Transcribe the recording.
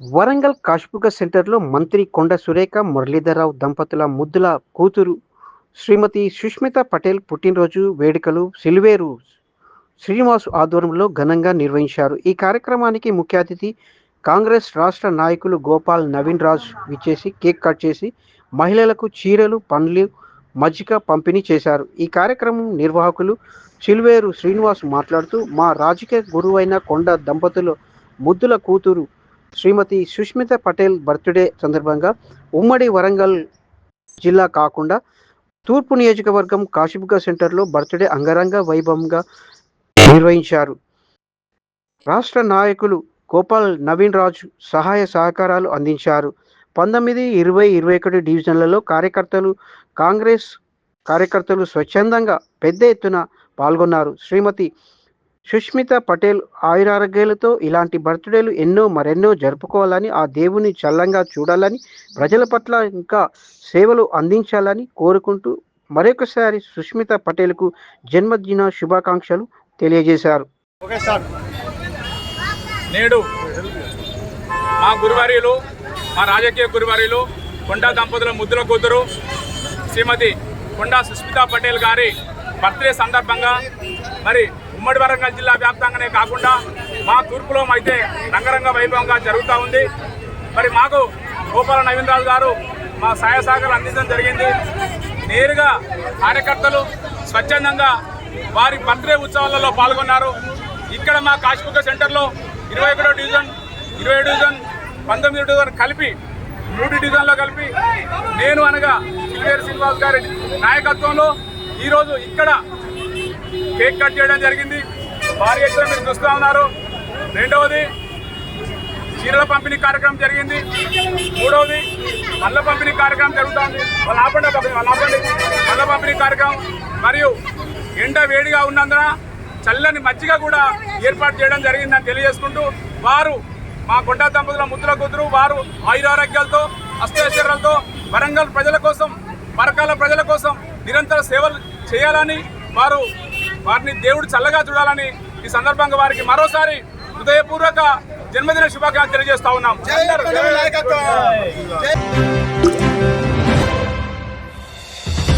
వరంగల్ కాష్పుక సెంటర్లో మంత్రి కొండ సురేఖ మురళీధరరావు దంపతుల ముద్దుల కూతురు శ్రీమతి సుష్మిత పటేల్ పుట్టినరోజు వేడుకలు సిల్వేరు శ్రీనివాస్ ఆధ్వర్యంలో ఘనంగా నిర్వహించారు. ఈ కార్యక్రమానికి ముఖ్య అతిథి కాంగ్రెస్ రాష్ట్ర నాయకులు గోపాల్ నవీన్ రాజ్ విచ్చేసి కేక్ కట్ చేసి మహిళలకు చీరలు పండ్లు మజ్జిగ పంపిణీ చేశారు. ఈ కార్యక్రమం నిర్వాహకులు చిల్వేరు శ్రీనివాస్ మాట్లాడుతూ మా రాజకీయ గురువైన కొండ దంపతులు ముద్దుల కూతురు శ్రీమతి సుష్మిత పటేల్ బర్త్డే సందర్భంగా ఉమ్మడి వరంగల్ జిల్లా కాకుండా తూర్పు నియోజకవర్గం కాశీబుగా సెంటర్లో బర్త్డే అంగరంగ వైభవంగా నిర్వహించారు. రాష్ట్ర నాయకులు గోపాల్ నవీన్ రాజు సహాయ సహకారాలు అందించారు. పంతొమ్మిది ఇరవై ఇరవై ఒకటి డివిజన్లలో కార్యకర్తలు కాంగ్రెస్ కార్యకర్తలు స్వచ్ఛందంగా పెద్ద ఎత్తున పాల్గొన్నారు. శ్రీమతి సుష్మిత పటేల్ ఆయురారోగ్యాలతో ఇలాంటి బర్త్డేలు ఎన్నో మరెన్నో జరుపుకోవాలని ఆ దేవుని చల్లంగా చూడాలని ప్రజల పట్ల ఇంకా సేవలు అందించాలని కోరుకుంటూ మరొకసారి సుష్మిత పటేల్కు జన్మదిన శుభాకాంక్షలు తెలియజేశారు. Okay sir. నేడు మా గురువారీలు మా రాజకీయ గురువారీలు కొండా దంపతుల ముద్దుల కూతురు శ్రీమతి కొండా సుస్మితా పటేల్ గారి బర్త్డే సందర్భంగా మరి ఉమ్మడి వరంగల్ జిల్లా వ్యాప్తంగానే కాకుండా మా తూర్పులో అయితే రంగరంగ వైభవంగా జరుగుతూ ఉంది. మరి మాకు గోపాల నవీనరాజు గారు మా సహాయ సహకారాలు అందించడం జరిగింది. నేరుగా కార్యకర్తలు స్వచ్ఛందంగా వారి బర్త్డే ఉత్సవాలలో పాల్గొన్నారు. ఇక్కడ మా కాశ్మీర్ సెంటర్లో ఇరవై ఒకటో డివిజన్ ఇరవై డివిజన్ పంతొమ్మిది డివిజన్ కలిపి మూడు డివిజన్లో కలిపి నేను అనగా సిల్వేరు శ్రీనివాస్ గారి నాయకత్వంలో ఈరోజు ఇక్కడ కేక్ కట్ చేయడం జరిగింది. భారీ ఎత్తున మీరు చూస్తూ ఉన్నారు. రెండవది చీరల పంపిణీ కార్యక్రమం జరిగింది. మూడవది మల్ల పంపిణీ కార్యక్రమం జరుగుతుంది. వాళ్ళ ఆపండి వాళ్ళ ఆపండి. మల్ల పంపిణీ కార్యక్రమం మరియు ఎండ వేడిగా ఉన్నందున చల్లని మజ్జిగ కూడా ఏర్పాటు చేయడం జరిగిందని తెలియజేసుకుంటూ వారు మా కొండ దంపతుల ముద్దుల కూతురు వారు ఆయురారోగ్యాలతో అష్టైశ్వర్యాలతో వరంగల్ ప్రజల కోసం పరకాల ప్రజల కోసం నిరంతర సేవలు చేయాలని వారు వారిని దేవుడు చల్లగా చూడాలని ఈ సందర్భంగా వారికి మరోసారి హృదయపూర్వక జన్మదిన శుభాకాంక్షలు తెలియజేస్తా ఉన్నాం.